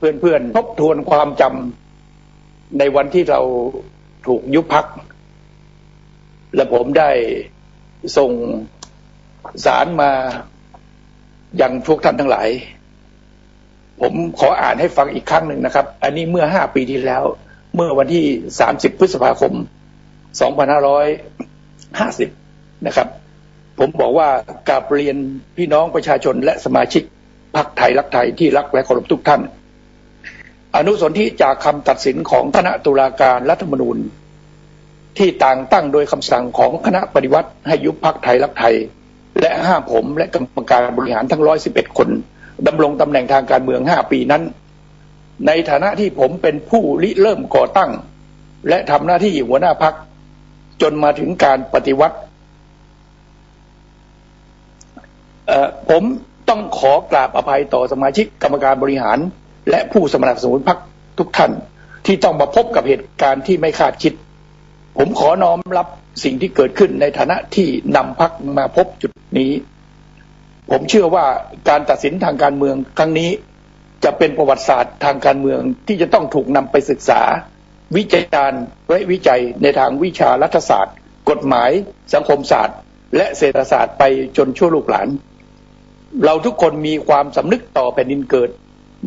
เพื่อนๆทบทวนความจำในวันที่เราถูกยุบพัก และผมได้ส่งสารมายังพวกท่านทั้งหลาย ผมขออ่านให้ฟังอีกครั้งหนึ่งนะครับ อันนี้เมื่อห้าปีที่แล้ว เมื่อวันที่สามสิบพฤษภาคมสองพันห้าร้อยห้าสิบนะครับ ผมบอกว่ากาบเรียนพี่น้องประชาชนและสมาชิกพรรคไทยรักไทยที่รักและเคารพทุกท่าน อนุสนธิจากคำตัดสินของคณะตุลาการรัฐธรรมนูญ ที่ต่างตั้งโดยคำสั่งของคณะปฏิวัติให้ยุบพรรคไทยรักไทย และห้ามผมและกรรมการบริหารทั้งร้อยสิบเอ็ดคนดำรงตำแหน่งทางการเมืองห้าปีนั้น ในฐานะที่ผมเป็นผู้ริเริ่มก่อตั้ง และทำหน้าที่หัวหน้าพักจนมาถึงการปฏิวัติผมต้องขอกราบอภัยต่อสมาชิกกรรมการบริหาร และผู้สนับสนุนพักทุกท่านที่ต้องมาพบกับเหตุการณ์ที่ไม่คาดคิด ผมขอน้อมรับสิ่งที่เกิดขึ้นในฐานะที่นำพักมาพบจุดนี้ ผมเชื่อว่าการตัดสินทางการเมืองครั้งนี้จะเป็นประวัติศาสตร์ทางการเมืองที่จะต้องถูกนำไปศึกษา วิจัยการและวิจัยในทางวิชารัฐศาสตร์ กฎหมาย สังคมศาสตร์ และเศรษฐศาสตร์ไปจนชั่วลูกหลาน เราทุกคนมีความสำนึกต่อแผ่นดินเกิด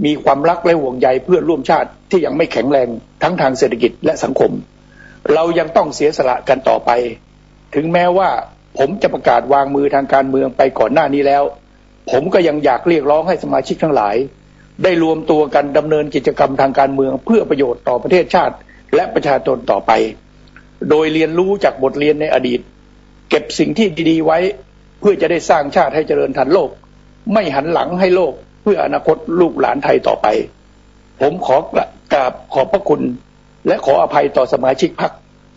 มีความรักและห่วงใยเพื่อนร่วมชาติที่ยังไม่แข็งแรงทั้งทางเศรษฐกิจและสังคม เรายังต้องเสียสละกันต่อไป ถึงแม้ว่าผมจะประกาศวางมือทางการเมืองไปก่อนหน้านี้แล้ว ผมก็ยังอยากเรียกร้องให้สมาชิกทั้งหลาย ได้รวมตัวกันดำเนินกิจกรรมทางการเมืองเพื่อประโยชน์ต่อประเทศชาติ และประชาชนต่อไป โดยเรียนรู้จากบทเรียนในอดีต เก็บสิ่งที่ดีๆไว้ เพื่อจะได้สร้างชาติให้เจริญทันโลก ไม่หันหลังให้โลก เพื่ออนาคตลูกหลานไทยต่อไป ผมขอกราบขอบพระคุณ และขออภัยต่อสมาชิกพรรค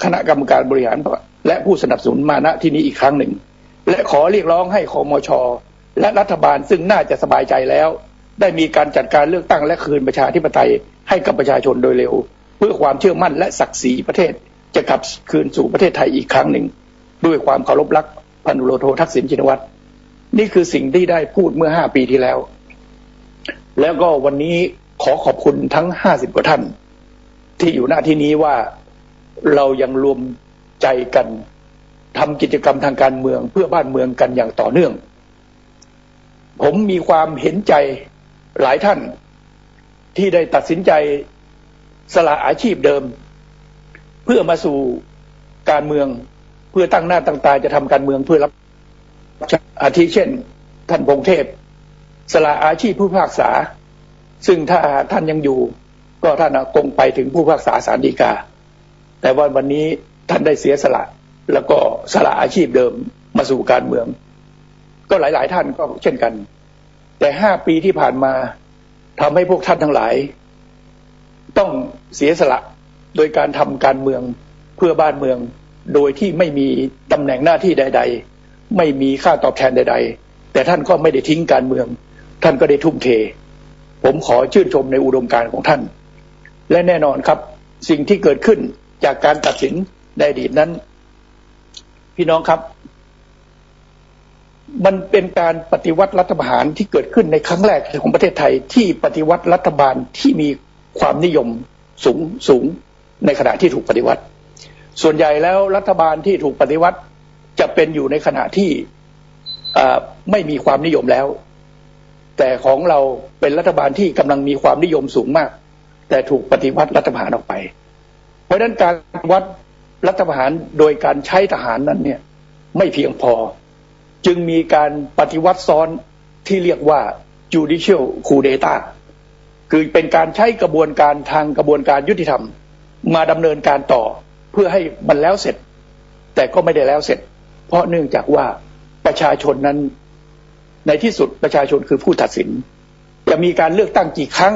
คณะกรรมการบริหารและผู้สนับสนุนมาณที่นี้อีกครั้งหนึ่ง และขอเรียกร้องให้คอมช และรัฐบาลซึ่งน่าจะสบายใจแล้ว ได้มีการจัดการเลือกตั้งและคืนประชาธิปไตยให้กับประชาชนโดยเร็ว เพื่อความเชื่อมั่นและศักดิ์ศรีประเทศจะกลับคืนสู่ประเทศไทยอีกครั้งหนึ่ง ด้วยความเคารพรักพันธุโรโททักษิณชินวัตรนี่คือสิ่งที่ได้พูดเมื่อห้าปีที่แล้ว แล้วก็วันนี้ขอขอบคุณทั้งห้าสิบกว่าท่าน ที่อยู่หน้าที่นี้ว่าเรายังรวมใจกันทำกิจกรรมทางการเมืองเพื่อบ้านเมืองกันอย่างต่อเนื่อง ผมมีความเห็นใจหลายท่าน ที่ได้ตัดสินใจสละอาชีพเดิม เพื่อมาสู่การเมืองเพื่อตั้งหน้าตั้งตาจะทำการเมืองเพื่อรับอาทิเช่น ท่านพงเทพ สละอาชีพผู้พิพากษา ซึ่งถ้าท่านยังอยู่ ก็ท่านคงไปถึงผู้พิพากษาศาลฎีกา แต่ว่าวันนี้ท่านได้เสียสละ แล้วก็สละอาชีพเดิมมาสู่การเมือง ก็หลาย ๆ ท่านก็เช่นกัน แต่ห้าปีที่ผ่านมาทำให้พวกท่านทั้งหลาย ต้องเสียสละโดยการทำการเมืองเพื่อบ้านเมือง โดยที่ไม่มีตำแหน่งหน้าที่ใด ๆ ไม่มีค่าตอบแทนใด ๆ แต่ท่านก็ไม่ได้ทิ้งการเมือง ท่านก็ได้ทุ่มเท ผมขอชื่นชมในอุดมการณ์ของท่าน และแน่นอนครับ สิ่งที่เกิดขึ้นจากการตัดสินในอดีตนั้น พี่น้องครับ มันเป็นการปฏิวัติรัฐประหารที่เกิดขึ้นในครั้งแรกของประเทศไทยที่ปฏิวัติรัฐบาลที่มีความนิยมสูงสูงในขณะที่ถูกปฏิวัติ ส่วนใหญ่แล้วรัฐบาลที่ถูกปฏิวัติจะเป็นอยู่ในขณะที่ไม่มีความนิยมแล้ว แต่ของเราเป็นรัฐบาลที่กำลังมีความนิยมสูงมาก แต่ถูกปฏิวัติรัฐประหารออกไป เพราะฉะนั้นการวัดรัฐประหารโดยการใช้ทหารนั้นเนี่ยไม่เพียงพอ จึงมีการปฏิวัติซ้อนที่เรียกว่า judicial coup d'etat คือเป็นการใช้กระบวนการทางกระบวนการยุติธรรม มาดำเนินการต่อเพื่อให้มันแล้วเสร็จ แต่ก็ไม่ได้แล้วเสร็จ เพราะเนื่องจากว่าประชาชนนั้น ในที่สุดประชาชนคือผู้ตัดสิน จะมีการเลือกตั้งกี่ครั้ง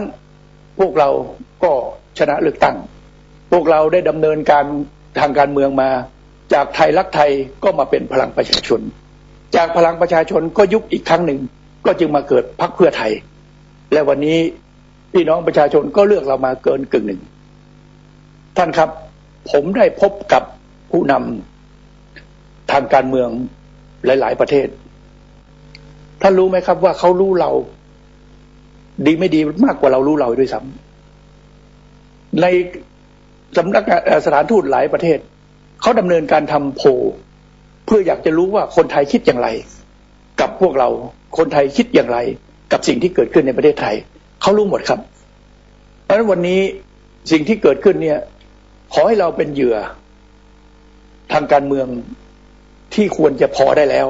พวกเราก็ชนะเลือกตั้ง พวกเราได้ดำเนินการทางการเมืองมา จากไทยรักไทยก็มาเป็นพลังประชาชน จากพลังประชาชนก็ยุบอีกครั้งหนึ่ง ก็จึงมาเกิดพรรคเพื่อไทย และวันนี้พี่น้องประชาชนก็เลือกเรามาเกินกึ่งหนึ่ง ท่านครับ ผมได้พบกับผู้นำทางการเมืองหลาย ๆ ประเทศ ท่านรู้ไหมครับว่าเขารู้เรา ดีไม่ดีมากกว่าเรารู้เราด้วยซ้ำในสำนักสถานทูตหลายประเทศเขาดำเนินการทำโพเพื่ออยากจะรู้ว่าคนไทยคิดอย่างไร กับพวกเราคนไทยคิดอย่างไร กับสิ่งที่เกิดขึ้นในประเทศไทยเขารู้หมดครับ เพราะฉะนั้นวันนี้สิ่งที่เกิดขึ้นเนี่ย ขอให้เราเป็นเหยื่อทางการเมืองที่ควรจะพอได้แล้ว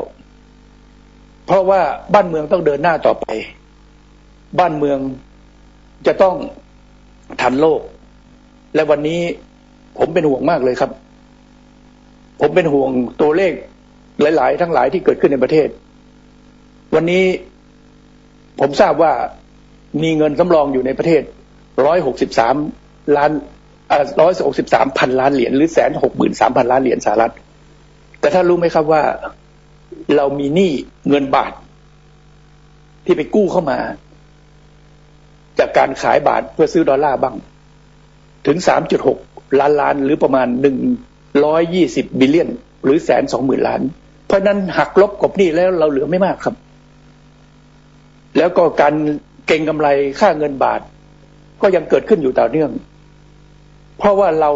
เพราะว่าบ้านเมืองต้องเดินหน้าต่อไป บ้านเมืองจะต้องทันโลก และวันนี้ผมเป็นห่วงมากเลยครับ ผมเป็นห่วงตัวเลขหลาย ๆ ทั้งหลายที่เกิดขึ้นในประเทศ วันนี้ผมทราบว่ามีเงินสำรองอยู่ในประเทศร้อยหกสิบสามล้านร้อยหกสิบสามพันล้านเหรียญหรือแสนหกหมื่นสามพันล้านเหรียญสหรัฐ แต่ถ้านรู้ไหมครับว่า เรามีหนี้เงินบาท ที่ไปกู้เข้ามา จากการขายบาทเพื่อซื้อดอลลาร์บ้าง ถึงสามจุดหกล้านล้านหรือประมาณหนึ่งร้อยยี่สิบบิลเลียน หรือแสนสองหมื่นล้าน เพราะฉะนั้นหักลบกบหนี้แล้วเราเหลือไม่มากครับ แล้วก็การเก่งกำไรค่าเงินบาท ก็ยังเกิดขึ้นอยู่ต่อเนื่อง เพราะว่าเรา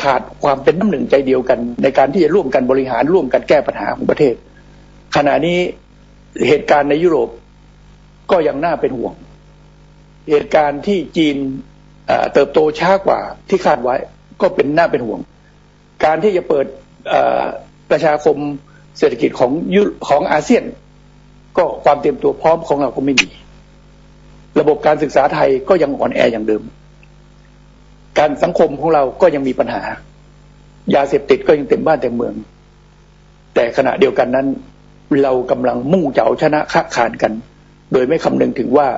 ขาดความเป็นน้ำหนึ่งใจเดียวกัน ในการที่จะร่วมกันบริหารร่วมกันแก้ปัญหาของประเทศ ขณะนี้เหตุการณ์ในยุโรปก็ยังน่าเป็นห่วง เหตุการณ์ที่จีนเติบโตช้ากว่าที่คาดไว้ก็เป็นน่าเป็นห่วง การที่จะเปิดประชาคมเศรษฐกิจของยุของอาเซียน ก็ความเตรียมตัวพร้อมของเราก็ไม่มี ระบบการศึกษาไทยก็ยังอ่อนแออย่างเดิม การสังคมของเราก็ยังมีปัญหา ยาเสพติดก็ยังเต็มบ้านเต็มเมือง แต่ขณะเดียวกันนั้น เรากำลังมุ่งจะเอาชนะค้าขานกัน โดยไม่คำนึงถึงว่า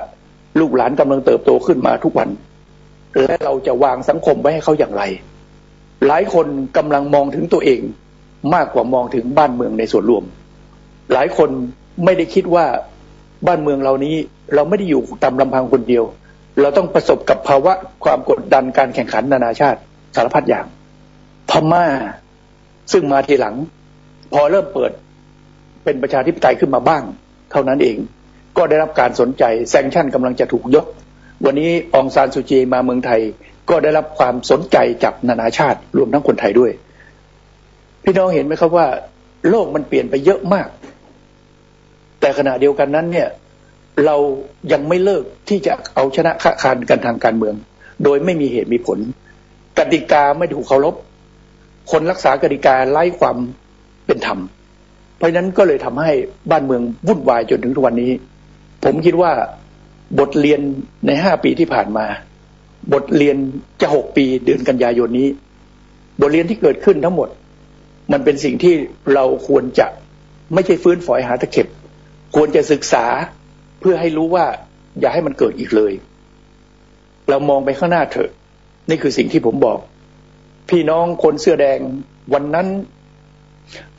ลูกหลานกำลังเติบโตขึ้นมาทุกวัน และเราจะวางสังคมไว้ให้เขาอย่างไร หลายคนกำลังมองถึงตัวเองมากกว่ามองถึงบ้านเมืองในส่วนรวม หลายคนไม่ได้คิดว่าบ้านเมืองเรานี้เราไม่ได้อยู่ตามลำพังคนเดียว เราต้องประสบกับภาวะความกดดันการแข่งขันนานาชาติสารพัดอย่าง พม่า ซึ่งมาทีหลัง พอเริ่มเปิด เป็นประชาธิปไตยขึ้นมาบ้าง เท่านั้นเอง ก็ได้รับการสนใจแซงชั่นกำลังจะถูกยก วันนี้องซานสุจีมาเมืองไทย ก็ได้รับความสนใจจากนานาชาติรวมทั้งคนไทยด้วย พี่น้องเห็นไหมครับว่า โลกมันเปลี่ยนไปเยอะมาก แต่ขณะเดียวกันนั้นเนี่ยเรายังไม่เลิกที่จะเอาชนะค้าคานกันทางการเมือง โดยไม่มีเหตุมีผล กติกาไม่ถูกเคารพ คนรักษากติกาไร้ความเป็นธรรม เพราะฉะนั้นก็เลยทำให้บ้านเมืองวุ่นวายจนถึงทุกวันนี้ ผมคิดว่าบทเรียนในห้าปีที่ผ่านมา บทเรียนจะหกปีเดือนกันยายนนี้ บทเรียนที่เกิดขึ้นทั้งหมด มันเป็นสิ่งที่เราควรจะไม่ใช่ฟื้นฝอยหาตะเข็บ ควรจะศึกษาเพื่อให้รู้ว่าอย่าให้มันเกิดอีกเลย เรามองไปข้างหน้าเถอะ นี่คือสิ่งที่ผมบอก พี่น้องคนเสื้อแดงวันนั้น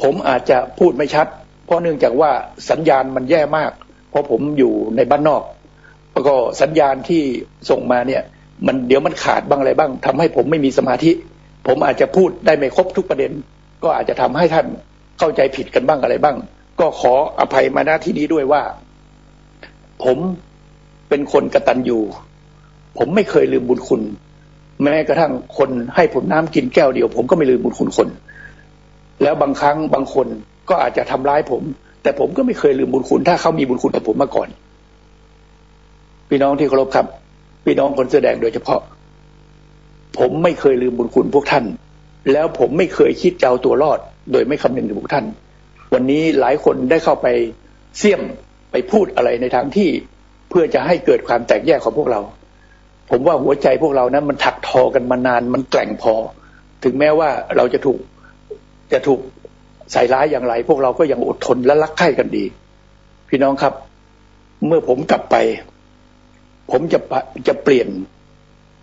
ผมอาจจะพูดไม่ชัด เพราะเนื่องจากว่าสัญญาณมันแย่มาก เพราะผมอยู่ในบ้านนอกแล้วก็สัญญาณที่ส่งมาเนี่ย มันเดี๋ยวมันขาดบ้างอะไรบ้างทำให้ผมไม่มีสมาธิ ผมอาจจะพูดได้ไม่ครบทุกประเด็น ก็อาจจะทำให้ท่านเข้าใจผิดกันบ้างอะไรบ้าง ก็ขออภัยมาณที่นี้ด้วยว่า ผมเป็นคนกระตันอยู่ ผมไม่เคยลืมบุญคุณ แม้กระทั่งคนให้ผมน้ำกินแก้วเดียว ผมก็ไม่ลืมบุญคุณคน แล้วบางครั้งบางคนก็อาจจะทำร้ายผม แต่ผมก็ไม่เคยลืมบุญคุณ ถ้าเขามีบุญคุณกับผมมาก่อน พี่น้องที่เคารพครับ พี่น้องคนเสื้อแดงโดยเฉพาะ ผมไม่เคยลืมบุญคุณพวกท่าน แล้วผมไม่เคยคิดจะเอาตัวรอด โดยไม่คำนึงถึงพวกท่าน วันนี้หลายคนได้เข้าไปเสี่ยมไปพูดอะไรในทางที่เพื่อจะให้เกิดความแตกแยกของพวกเรา ผมว่าหัวใจพวกเรานั้นมันถักทอกันมานานมันแกร่งพอ ถึงแม้ว่าเราจะถูก จะถูกใส่ร้ายอย่างไร พวกเราก็ยังอดทนและรักใคร่กันดี พี่น้องครับ เมื่อผมกลับไป ผมจะจะเปลี่ยน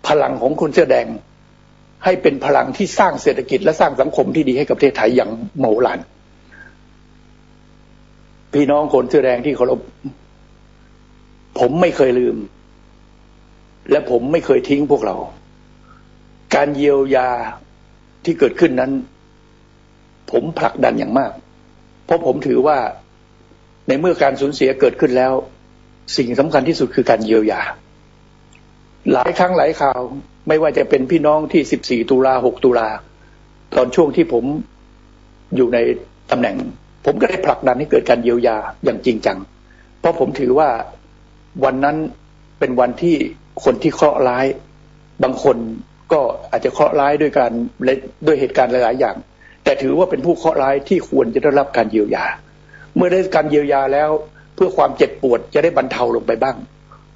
พลังของคนเสื้อแดง ให้เป็นพลังที่สร้างเศรษฐกิจและสร้างสังคมที่ดีให้กับประเทศไทยอย่างโมหลานพี่น้องคนเสื้อแดงที่เคารพผมไม่เคยลืม และผมไม่เคยทิ้งพวกเรา การเยียวยาที่เกิดขึ้นนั้น ผมผลักดันอย่างมาก เพราะผมถือว่าในเมื่อการสูญเสียเกิดขึ้นแล้ว สิ่งสำคัญที่สุดคือการเยียวยา หลายครั้งหลายข่าว ไม่ว่าจะเป็นพี่น้องที่ 14 ตุลา6ตุลา ตอนช่วงที่ผมอยู่ในตำแหน่ง ผมก็ได้ผลักดันให้เกิดการเยียวยาอย่างจริงจัง เพราะผมถือว่าวันนั้นเป็นวันที่คนที่เคราะห์ร้าย บางคนก็อาจจะเคราะห์ร้ายด้วยการด้วยเหตุการณ์หลาย ๆ อย่าง แต่ถือว่าเป็นผู้เคราะห์ร้ายที่ควรจะได้รับการเยียวยา เมื่อได้การเยียวยาแล้ว เพื่อความเจ็บปวดจะได้บรรเทาลงไปบ้าง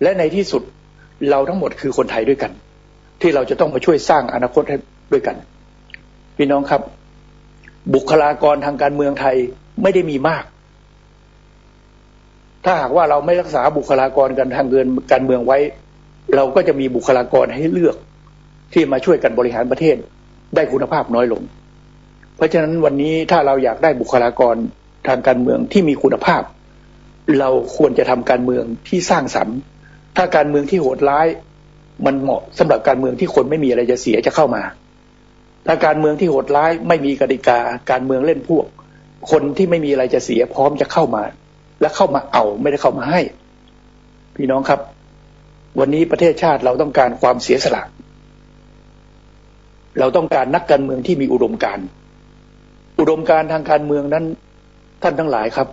และในที่สุดเราทั้งหมดคือคนไทยด้วยกัน ที่เราจะต้องมาช่วยสร้างอนาคตด้วยกัน พี่น้องครับ บุคลากรทางการเมืองไทยไม่ได้มีมาก ถ้าหากว่าเราไม่รักษาบุคลากรกันทางเงินการเมืองไว้ เราก็จะมีบุคลากรให้เลือกที่มาช่วยกันบริหารประเทศได้คุณภาพน้อยลง เพราะฉะนั้นวันนี้ถ้าเราอยากได้บุคลากรทางการเมืองที่มีคุณภาพ เราควรจะทำการเมืองที่สร้างสรรค์ ถ้าการเมืองที่โหดร้าย มันเหมาะสำหรับการเมืองที่คนไม่มีอะไรจะเสียจะเข้ามา ถ้าการเมืองที่โหดร้ายไม่มีกติกาการเมืองเล่นพวก คนที่ไม่มีอะไรจะเสียพร้อมจะเข้ามา และเข้ามาเอาไม่ได้เข้ามาให้ พี่น้องครับ วันนี้ประเทศชาติเราต้องการความเสียสละเราต้องการนักการเมืองที่มีอุดมการ อุดมการทางการเมืองนั้น ท่านทั้งหลายครับ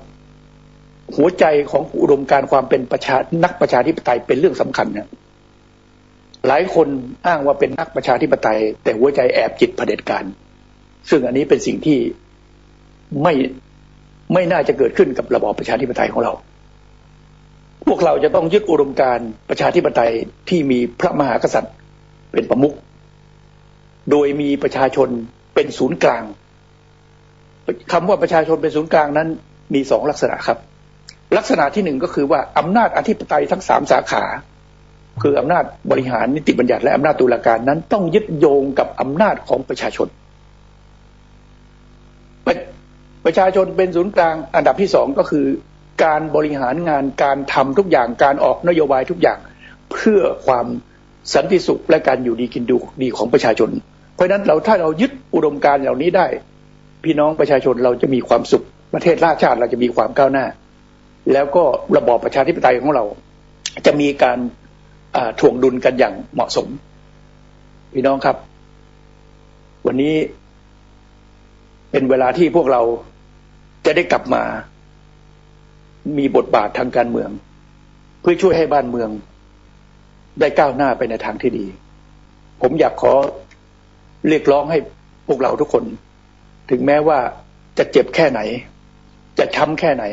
หัวใจของอุดมการความเป็นประชานักประชาธิปไตยเป็นเรื่องสำคัญนะหลายคนอ้างว่าเป็นนักประชาธิปไตย แต่หัวใจแอบจิตเผด็จการ ซึ่งอันนี้เป็นสิ่งที่ไม่ไม่น่าจะเกิดขึ้นกับระบอบประชาธิปไตยของเรา พวกเราจะต้องยึดอุดมการประชาธิปไตยที่มีพระมหากษัตริย์เป็นประมุข โดยมีประชาชนเป็นศูนย์กลาง คำว่าประชาชนเป็นศูนย์กลางนั้นมีสองลักษณะครับ ลักษณะที่หนึ่งก็คือว่าอำนาจอธิปไตยทั้งสามสาขา คืออำนาจบริหารนิติบัญญัติและอำนาจตุลาการนั้นต้องยึดโยงกับอำนาจของประชาชน ประชาชนเป็นศูนย์กลาง อันดับที่สองก็คือ การบริหารงานการทำทุกอย่างการออกนโยบายทุกอย่างเพื่อความสันติสุขและการอยู่ดีกินดูดีของประชาชน เพราะฉะนั้นเราถ้าเรายึดอุดมการณ์เหล่านี้ได้ พี่น้องประชาชนเราจะมีความสุข ประเทศราชาติเราจะมีความก้าวหน้า แล้วก็ระบอบประชาธิปไตยของเรา จะมีการถ่วงดุลกันอย่างเหมาะสม พี่น้องครับ วันนี้เป็นเวลาที่พวกเราจะได้กลับมามีบทบาททางการเมือง เพื่อช่วยให้บ้านเมือง ได้ก้าวหน้าไปในทางที่ดี ผมอยากขอเรียกร้องให้พวกเราทุกคน ถึงแม้ว่าจะเจ็บแค่ไหน จะช้ำแค่ไหน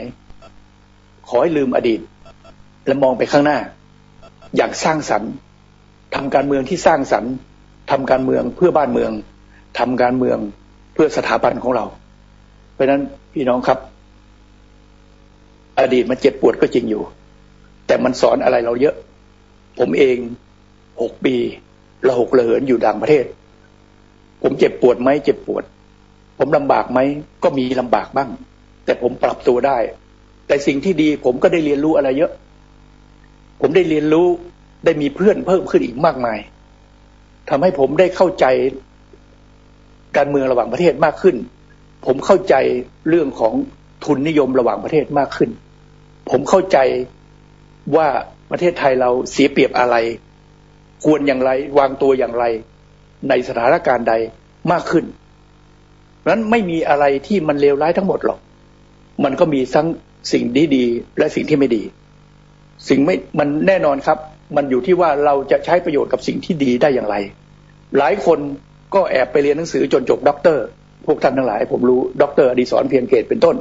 ขอให้ลืมอดีต และมองไปข้างหน้า อย่างสร้างสรรค์ทำการเมืองที่สร้างสรรค์ทำการเมืองเพื่อบ้านเมืองทำการเมืองเพื่อสถาบันของเรา เพราะนั้นพี่น้องครับ อดีตมันเจ็บปวดก็จริงอยู่ แต่มันสอนอะไรเราเยอะ ผมเองหกปีระหกระเหินอยู่ดังประเทศ ผมเจ็บปวดไหมเจ็บปวด ผมลำบากไหมก็มีลำบากบ้าง แต่ผมปรับตัวได้ แต่สิ่งที่ดีผมก็ได้เรียนรู้อะไรเยอะ ผมได้เรียนรู้ได้มีเพื่อนเพิ่มขึ้นอีกมากมายทำให้ผมได้เข้าใจการเมืองระหว่างประเทศมากขึ้น ผมเข้าใจเรื่องของทุนนิยมระหว่างประเทศมากขึ้น ผมเข้าใจว่าประเทศไทยเราเสียเปรียบอะไร ควรอย่างไร วางตัวอย่างไร ในสถานการณ์ใดมากขึ้น นั้นไม่มีอะไรที่มันเลวร้ายทั้งหมดหรอก มันก็มีทั้งสิ่งดีดีและสิ่งที่ไม่ดี สิ่งไม่มันแน่นอนครับ มันอยู่ที่ว่าเราจะใช้ประโยชน์กับสิ่งที่ดีได้อย่างไร หลายคนก็แอบไปเรียนหนังสือจนจบด็อกเตอร์ พวกท่านทั้งหลาย ผมรู้ด็อกเตอร์อดีศรเพียงเกตเป็นต้น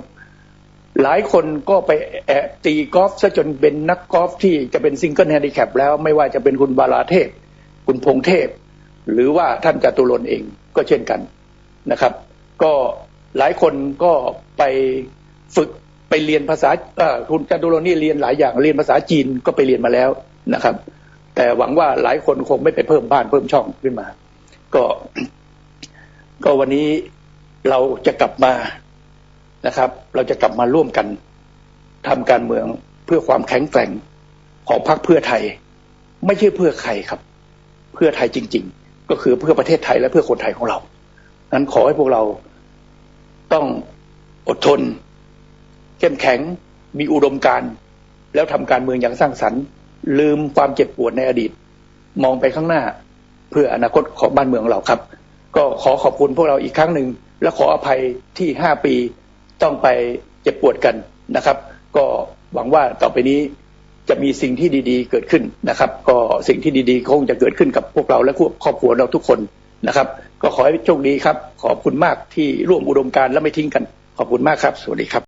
หลายคนก็ไปแอบตีกอล์ฟซะจนเป็นนักกอล์ฟที่จะเป็นซิงเกิลแฮนดิแคปแล้วไม่ว่าจะเป็นคุณบาลาเทพ คุณพงเทพ หรือว่าท่านจตุรนเองก็เช่นกันนะครับ ก็หลายคนก็ไปฝึกไปเรียนภาษาคุณจตุรนนี่เรียนหลายอย่างเรียนภาษาจีนก็ไปเรียนมาแล้วนะครับ แต่หวังว่าหลายคนคงไม่ไปเพิ่มบ้านเพิ่มช่องขึ้นมา ก็ ก็วันนี้เราจะกลับมานะครับ เราจะกลับมาร่วมกันทำการเมืองเพื่อความแข็งแกร่งของพรรคเพื่อไทย ไม่ใช่เพื่อใครครับ เพื่อไทยจริง ๆ ก็คือเพื่อประเทศไทยและเพื่อคนไทยของเรา นั้นขอให้พวกเราต้องอดทน เข้มแข็งมีอุดมการแล้วทำการเมืองอย่างสร้างสรรค์ ลืมความเจ็บปวดในอดีต มองไปข้างหน้า เพื่ออนาคตของบ้านเมืองเราครับ ก็ขอขอบคุณพวกเราอีกครั้งหนึ่ง และขออภัยที่ 5 ปีต้องไปเจ็บปวดกันนะครับ ก็หวังว่าต่อไปนี้จะมีสิ่งที่ดีๆ เกิดขึ้นนะครับ ก็สิ่งที่ดีๆคงจะเกิดขึ้นกับพวกเราและครอบครัวเราทุกคน นะครับ ก็ขอให้โชคดีครับ ขอบคุณมากที่ร่วมอุดมการและไม่ทิ้งกัน ขอบคุณมากครับ สวัสดีครับ